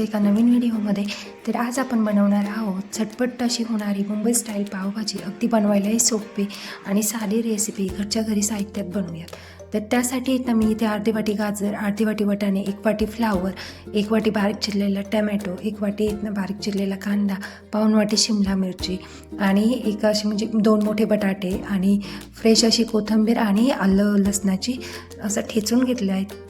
आजच्या एका नवीन व्हिडिओमध्ये तर आज आपण बनवणार आहोत झटपट अशी होणारी मुंबई स्टाईल पावभाजी. अगदी बनवायलाही सोपी आणि साधी रेसिपी घरच्या घरी साहित्यात बनवूयात. तर त्यासाठी इथं मी इथे अर्धी वाटी गाजर अर्धी वाटी वटाणे एक वाटी फ्लावर एक वाटी बारीक चिरलेला टमॅटो एक वाटी इथनं बारीक चिरलेला कांदा पाऊण वाटी शिमला मिरची आणि एक अशी म्हणजे दोन मोठे बटाटे आणि फ्रेश अशी कोथिंबीर आणि आलं लसणाची असं ठेचून घेतले आहेत.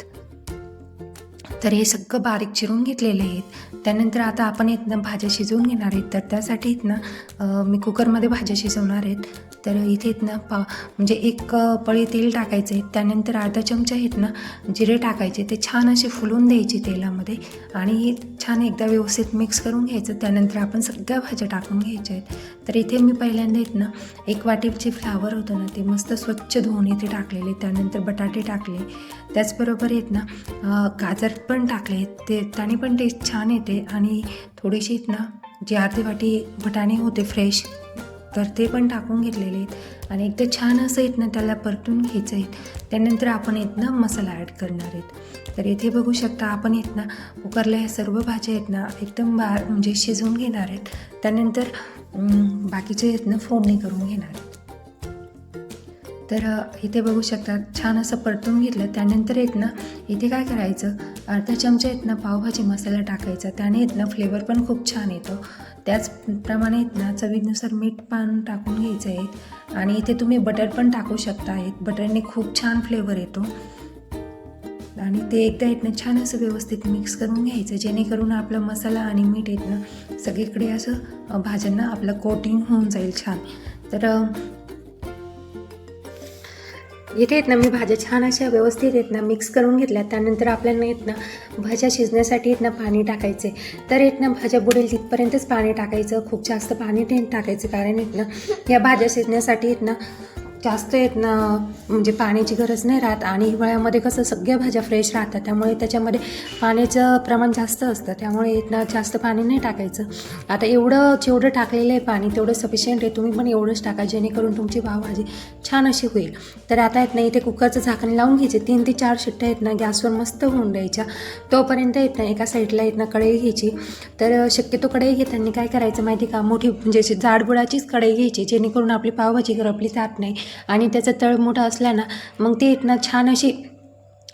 तर हे सगळं बारीक चिरून घेतलेले आहेत. त्यानंतर आता आपण इथनं भाज्या शिजवून घेणार आहेत. तर त्यासाठी इथनं मी कुकरमध्ये भाज्या शिजवणार आहेत. तर इथे इथनं पा म्हणजे एक पळी तेल टाकायचं आहे. त्यानंतर अर्धा चमचा इथनं जिरे टाकायचे. ते छान असे फुलून द्यायचे तेलामध्ये. आणि छान एकदा व्यवस्थित मिक्स करून घ्यायचं. त्यानंतर आपण सगळ्या भाज्या टाकून घ्यायच्या आहेत. तर इथे मी पहिल्यांदा इथनं एक वाटीचे फ्लावर होतं ना ते मस्त स्वच्छ धुवून इथे टाकलेले. त्यानंतर बटाटे टाकले. त्याचबरोबर आहेत ना गाजर पण टाकले. ते त्याने पण टेस्ट छान येते आणि थोडीशी ना जी अर्धी वाटी बटाणे होते फ्रेश तर ते पण टाकून घेतलेले. आहेत आणि एकदा छान असं आहेत ना त्याला परतून घ्यायचं आहे. त्यानंतर आपण येत ना मसाला ॲड करणार आहेत. तर इथे बघू शकता आपण येत ना कुकरला ह्या सर्व भाज्या आहेत ना एकदम बा म्हणजे शिजवून घेणार आहेत. त्यानंतर बाकीचे आहेत ना फोडणी करून घेणार आहेत. तर इथे बघू शकता छान असं परतून घेतलं. त्यानंतर येत ना इथे काय करायचं अर्धा चमचा येत ना पावभाजी मसाला टाकायचा. त्याने येत ना फ्लेवर पण खूप छान येतो. त्याचप्रमाणे येत ना चवीनुसार मीठ पण टाकून घ्यायचं आहे. आणि इथे तुम्ही बटर पण टाकू शकता आहेत. बटरने खूप छान फ्लेवर येतो. आणि ते एकदा येत ना छान असं व्यवस्थित मिक्स करून घ्यायचं जेणेकरून आपला मसाला आणि मीठ येत ना सगळीकडे असं भाज्यांना आपलं कोटिंग होऊन जाईल छान. तर इथे आहेत ना मी भाज्या छान अशा व्यवस्थित आहेत ना मिक्स करून घेतल्या. त्यानंतर आपल्याला येत ना भाज्या शिजण्यासाठी येत ना पाणी टाकायचे. तर येत ना भाज्या बुडेल तिथपर्यंतच पाणी टाकायचं. खूप जास्त पाणी टाकायचं कारण येत ना या भाज्या शिजण्यासाठी येत ना जास्त येत ना म्हणजे पाण्याची गरज नाही राहत. आणि हिवाळ्यामध्ये कसं सगळ्या भाज्या फ्रेश राहतात. त्यामुळे त्याच्यामध्ये पाण्याचं प्रमाण जास्त असतं. त्यामुळे येत ना जास्त पाणी नाही टाकायचं. आता एवढं जेवढं टाकलेलं आहे पाणी तेवढं सफिशियंट आहे. तुम्ही पण एवढंच टाका जेणेकरून तुमची पावभाजी छान अशी होईल. तर आता येत नाही इथे कुकरचं झाकण लावून घ्यायचे. तीन ते चार शिट्ट्या आहेत ना गॅसवर मस्त होऊन द्यायच्या. तोपर्यंत येत नाही एका साईडला येत ना कढई घ्यायची. तर शक्यतो कढई घेताना काय करायचं माहिती का? मोठी म्हणजे अशी जाडबुडाचीच कढई घ्यायची जेणेकरून आपली पावभाजी करपली जात नाही. आणि त्याचा तळ मोठा असला ना मग ते इथनं ना छान अशी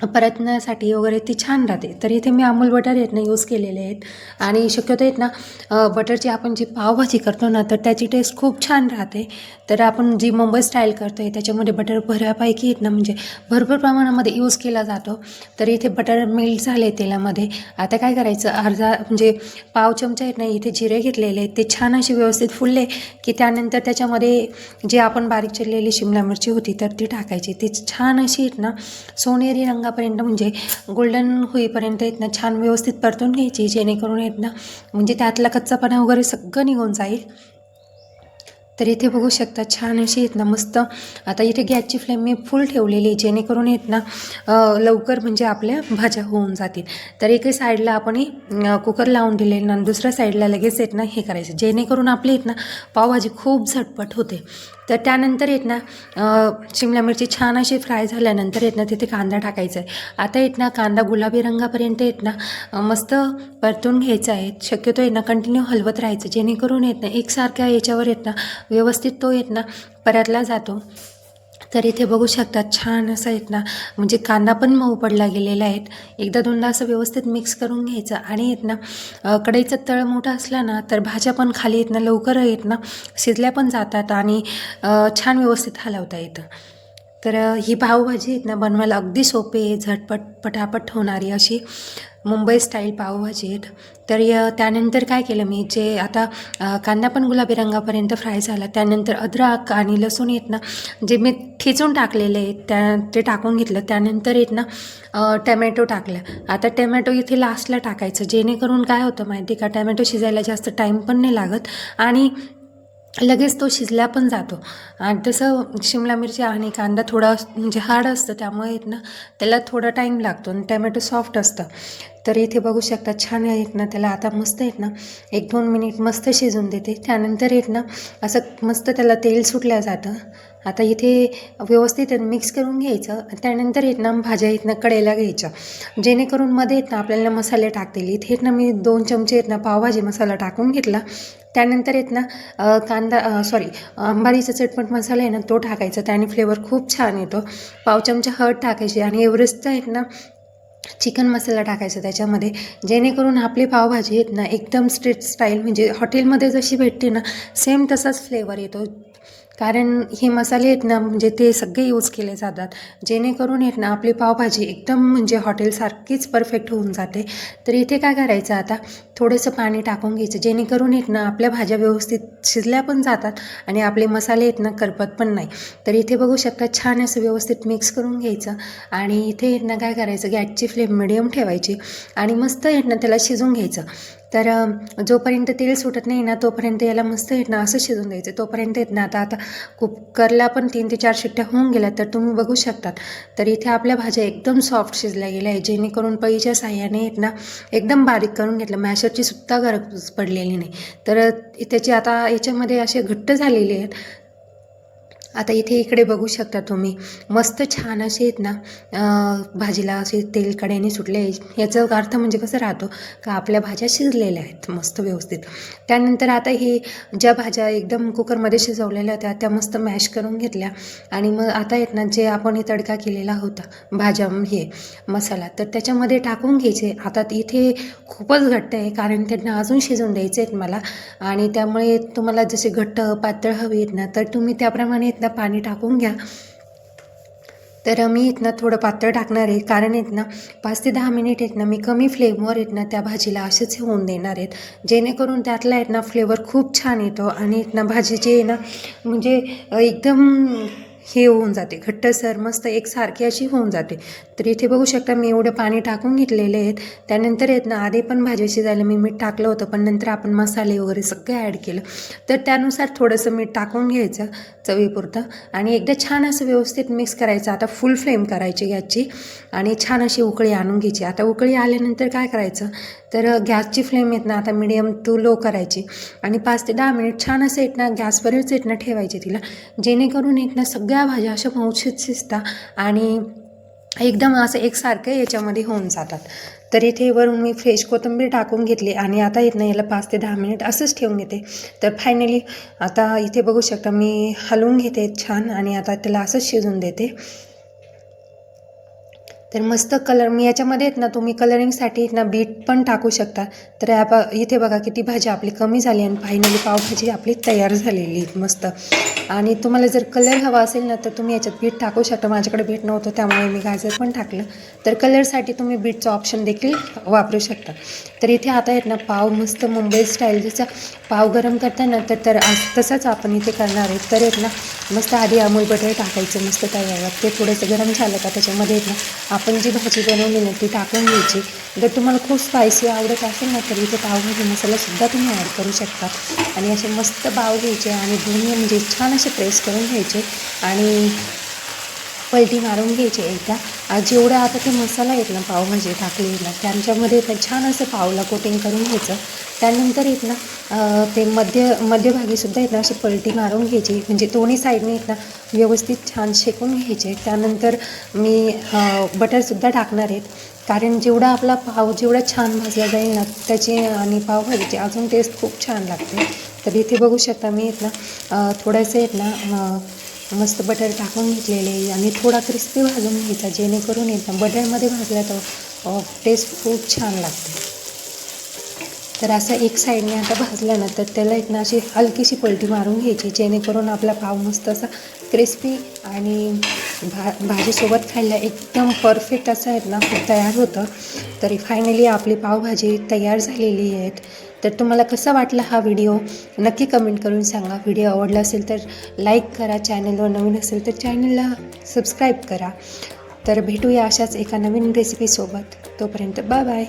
परतण्यासाठी वगैरे ती छान राहते. तर इथे मी अमूल बटर आहेत ना यूज केलेले आहेत. आणि शक्यतो आहेत ना बटरची आपण जी पावभाजी करतो ना तर त्याची टेस्ट खूप छान राहते. तर आपण जी मुंबई स्टाईल करतो आहे त्याच्यामध्ये बटर बऱ्यापैकी आहेत ना म्हणजे भरपूर प्रमाणामध्ये यूज केला जातो. तर इथे बटर मेल्ट झाले तेलामध्ये. आता काय करायचं? अर्धा म्हणजे पाव चमचा आहेत ना इथे जिरे घेतलेले आहेत. ते छान असे व्यवस्थित फुलले की त्यानंतर त्याच्यामध्ये जे आपण बारीक चिरलेली शिमला मिरची होती तर ती टाकायची. ती छान अशी आहेत ना सोनेरी रंग रंगापर्यंत म्हणजे गोल्डन होईपर्यंत आहेत ना छान व्यवस्थित परतून घ्यायची जेणेकरून आहेत ना म्हणजे त्यातला कच्चापणा वगैरे सगळं निघून जाईल. तर इथे बघू शकता छान अशी आहेत ना मस्त आता इथे गॅसची फ्लेम मी फुल ठेवलेली आहे जेणेकरून आहेत ना लवकर म्हणजे आपल्या भाज्या होऊन जातील. तर एका साईडला आपण कुकर लावून दिले ना दुसऱ्या साईडला लगेच आहेत ना हे करायचं जेणेकरून आपले आहेत ना पावभाजी खूप झटपट होते. तर त्यानंतर येत ना शिमला मिरची छान अशी फ्राय झाल्यानंतर येत ना तिथे कांदा टाकायचा आहे. आता येत ना कांदा गुलाबी रंगापर्यंत येत ना मस्त परतून घ्यायचा आहे. शक्यतो येत ना कंटिन्यू हलवत राहायचं जेणेकरून येत ना एकसारख्या याच्यावर येत ना व्यवस्थित तो येत ना परतला जातो. तर इथे बघू शकता छान असं आहेत ना म्हणजे कांदा पण मऊ पडला गेलेला आहेत एकदा दोनदा असं व्यवस्थित मिक्स करून घ्यायचं आणि येत ना कढईचा तळ मोठा असला ना तर भाज्या पण खाली येत ना लवकर येत ना शिजल्या पण जातात आणि छान व्यवस्थित हलवता येतं. तर ही पावभाजी आहेत ना बनवायला अगदी सोपे आहे झटपट पटापट होणारी अशी. मुंबई स्टाईल पावभाजी आहेत. तर य त्यानंतर काय केलं मी? जे आता कांदा पण गुलाबी रंगापर्यंत फ्राय झाला. त्यानंतर अद्रक आणि लसूण येत ना जे मी ठेचून टाकलेले आहेत त्या ते टाकून घेतलं. त्यानंतर येत ना टमॅटो टाकलं. आता टमॅटो इथे लास्टला टाकायचं. जेणेकरून काय होतं माहिती का? टमॅटो शिजायला जास्त टाईम पण नाही लागत. आणि लगेच तो शिजला पण जातो. आणि तसं शिमला मिरची आणि कांदा थोडा म्हणजे हार्ड असतं त्यामुळे येत ना त्याला थोडा टाईम लागतो आणि टॅमॅटो सॉफ्ट असतं. तर इथे बघू शकता छान आहेत ना त्याला आता मस्त आहेत ना एक दोन मिनिट मस्त शिजून देते. त्यानंतर येत ना असं मस्त त्याला तेल सुटलं जातं. आता इथे व्यवस्थित मिक्स करून घ्यायचं त्यानंतर येत ना भाज्या इथनं कडेला घ्यायच्या. जेणेकरून मध्ये येत ना आपल्याला मसाले टाकतील. इथे येत ना मी दोन चमचे येत ना पावभाजी मसाला टाकून घेतला. त्यानंतर येत ना कांदा सॉरी अंबारीचा चटपट मसाला आहे ना तो टाकायचा. त्याने फ्लेवर खूप छान येतो. पाव चमचा हळद टाकायची आणि एव्हरेस्टचा आहेत ना चिकन मसाला टाकायचा त्याच्यामध्ये. जेणेकरून आपली पावभाजी आहेत ना एकदम स्ट्रीट स्टाईल म्हणजे हॉटेलमध्ये जशी भेटते ना सेम तसाच फ्लेवर येतो. कारण हे मसाले आहेत ना म्हणजे ते सगळे यूज केले जातात. जेणेकरून आहेत ना आपली पावभाजी एकदम म्हणजे हॉटेलसारखीच परफेक्ट होऊन जाते. तर इथे काय करायचं आता? थोडंसं पाणी टाकून घ्यायचं. जेणेकरून आहेत ना आपल्या भाज्या व्यवस्थित शिजल्या पण जातात आणि आपले मसाले आहेत ना करपत पण नाही. तर इथे बघू शकता छान असं व्यवस्थित मिक्स करून घ्यायचं. आणि इथे आहेत ना काय करायचं? गॅसची फ्लेम मिडियम ठेवायची आणि मस्त आहेत ना त्याला शिजून घ्यायचं. तर जोपर्यंत तेल सुटत नाही ना तोपर्यंत याला मस्त आहेत ना असं शिजून द्यायचं. तोपर्यंत येत ना आता आता कुकरला पण तीन ते चार शिट्ट्या होऊन गेल्या तर तुम्ही बघू शकतात. तर इथे आपल्या भाज्या एकदम सॉफ्ट शिजल्या गेल्या आहे जेणेकरून पळीच्या साह्याने आहेत ना एकदम बारीक करून घेतलं. मॅशरची सुद्धा गरज पडलेली नाही. तर त्याची आता याच्यामध्ये असे घट्ट झालेले आहेत आता इथे इकडे बघू शकता तुम्ही. मस्त छान असे आहेत ना भाजीला असे तेल कड्याने सुटले. याचा अर्थ म्हणजे कसं राहतो का आपल्या भाज्या शिजलेल्या आहेत मस्त व्यवस्थित. त्यानंतर आता ही ज्या भाज्या एकदम कुकरमध्ये शिजवलेल्या होत्या त्या मस्त मॅश करून घेतल्या. आणि मग आता आहेत ना जे आपण हे तडका केलेला होता भाज्या हे मसाला तर त्याच्यामध्ये टाकून घ्यायचे. आता इथे खूपच घट्ट आहे कारण त्यांना अजून शिजवून द्यायचे आहेत मला. आणि त्यामुळे तुम्हाला जसे घट्ट पातळ हवी आहेत ना तर तुम्ही त्याप्रमाणे आहेत ना पाणी टाकून घ्या. तर मी इथनं थोडं पातळ टाकणार आहे. कारण आहेत ना पाच ते दहा मिनिट आहेत ना मी कमी फ्लेमवर आहेत ना त्या भाजीला असेच होऊन देणार आहेत. जेणेकरून त्यातला आहेत ना फ्लेवर खूप छान येतो आणि आहेत ना जे आहे ना म्हणजे एकदम हे होऊन जाते. घट्टसर मस्त एकसारखी अशी होऊन जाते. तर इथे बघू शकता मी एवढं पाणी टाकून घेतलेले आहेत. त्यानंतर आहेत ना आधी पण भाजी शिजायला मी मीठ टाकलं होतं पण नंतर आपण मसाले वगैरे सगळं ॲड केलं. तर त्यानुसार थोडंसं मीठ टाकून घ्यायचं चवीपुरतं. आणि एकदा छान असं व्यवस्थित मिक्स करायचं. आता फुल फ्लेम करायची गॅसची. आणि छान अशी उकळी आणून घ्यायची. आता उकळी आल्यानंतर काय करायचं? तर गॅसची फ्लेम येत ना आता मिडियम टू लो करायची. आणि पाच ते दहा मिनिट छान असं येत ना गॅसवरच येत ना ठेवायची तिला. जेणेकरून येत ना सगळ्या भाज्या अशा मौशित शिजतात आणि एकदम असं एकसारखं याच्यामध्ये होऊन जातात. तर इथे वरून मी फ्रेश कोथिंबीर टाकून घेतली आणि आता येत नाही याला पाच ते दहा मिनिट असंच ठेवून घेते. तर फायनली आता इथे बघू शकता मी हलवून घेते छान आणि आता त्याला असंच शिजून देते. तर मस्त कलर मी याच्यामध्ये आहेत ना तुम्ही कलरिंगसाठी आहेत ना बीट पण टाकू शकता. तर या इथे बघा किती भाजी आपली कमी झाली आणि फायनली पावभाजी आपली तयार झालेली आहे मस्त. आणि तुम्हाला जर कलर हवा असेल ना तर तुम्ही याच्यात बीट टाकू शकता. माझ्याकडे बीट नव्हतं त्यामुळे मी गाजर पण टाकलं. तर कलरसाठी तुम्ही बीटचं ऑप्शन देखील वापरू शकता. तर इथे आता आहेत ना पाव मस्त मुंबई स्टाईल जसा पाव गरम करताना तर तर तसंच आपण इथे करणार आहे. तर आहेत ना मस्त आधी अमूल बटर टाकायचं मस्त तव्यावर. ते थोडंसं गरम झालं का त्याच्यामध्ये आहेत ना आपण जी भाजी बनवली ना ती टाकून घ्यायची. जर तुम्हाला खूप स्पायसी आवडत असेल ना तर इथे पावभाजी मसालासुद्धा तुम्ही ॲड करू शकता. आणि असे मस्त पाव घ्यायचे आणि दोन्ही म्हणजे छान असे प्रेस करून घ्यायचे आणि पलटी मारून घ्यायची एकदा. जेवढा आता ते मसाला येत ना पावभाजी टाकलेला त्यांच्यामध्ये छान असं पावला कोटिंग करून घ्यायचं. त्यानंतर येत ना ते मध्य मध्यभागीसुद्धा येत ना अशी पलटी मारून घ्यायची. म्हणजे दोन्ही साईडने येत ना व्यवस्थित छान शेकून घ्यायचे. त्यानंतर मी बटरसुद्धा टाकणार आहेत कारण जेवढा आपला पाव जेवढा छान भाजला जाईल ना त्याची आणि पावभाजीची अजून टेस्ट खूप छान लागते. तर इथे बघू शकता मी इथला थोडंसं येत ना मस्त बटर टाकून घेतलेले आणि थोडा क्रिस्पी भाजून घ्यायचा जेणेकरून येत ना बटरमध्ये भाजला तर टेस्ट खूप छान लागते. तर असं एक साईडने आता भाजला ना तर त्याला एक ना अशी हलकीशी पलटी मारून घ्यायची जेणेकरून आपला पाव मस्त असा क्रिस्पी आणि भा भाजीसोबत खायला एकदम परफेक्ट असं आहेत ना खूप तयार होतं. तरी फायनली आपली पावभाजी तयार झालेली आहेत. तर तुम्हाला कसा वाटला हा व्हिडिओ नक्की कमेंट करून सांगा. व्हिडिओ आवडला असेल तर लाईक करा. चॅनलवर नवीन असेल तर चॅनलला सबस्क्राईब करा. तर भेटूया अशाच एका नवीन रेसिपीसोबत तोपर्यंत बाय बाय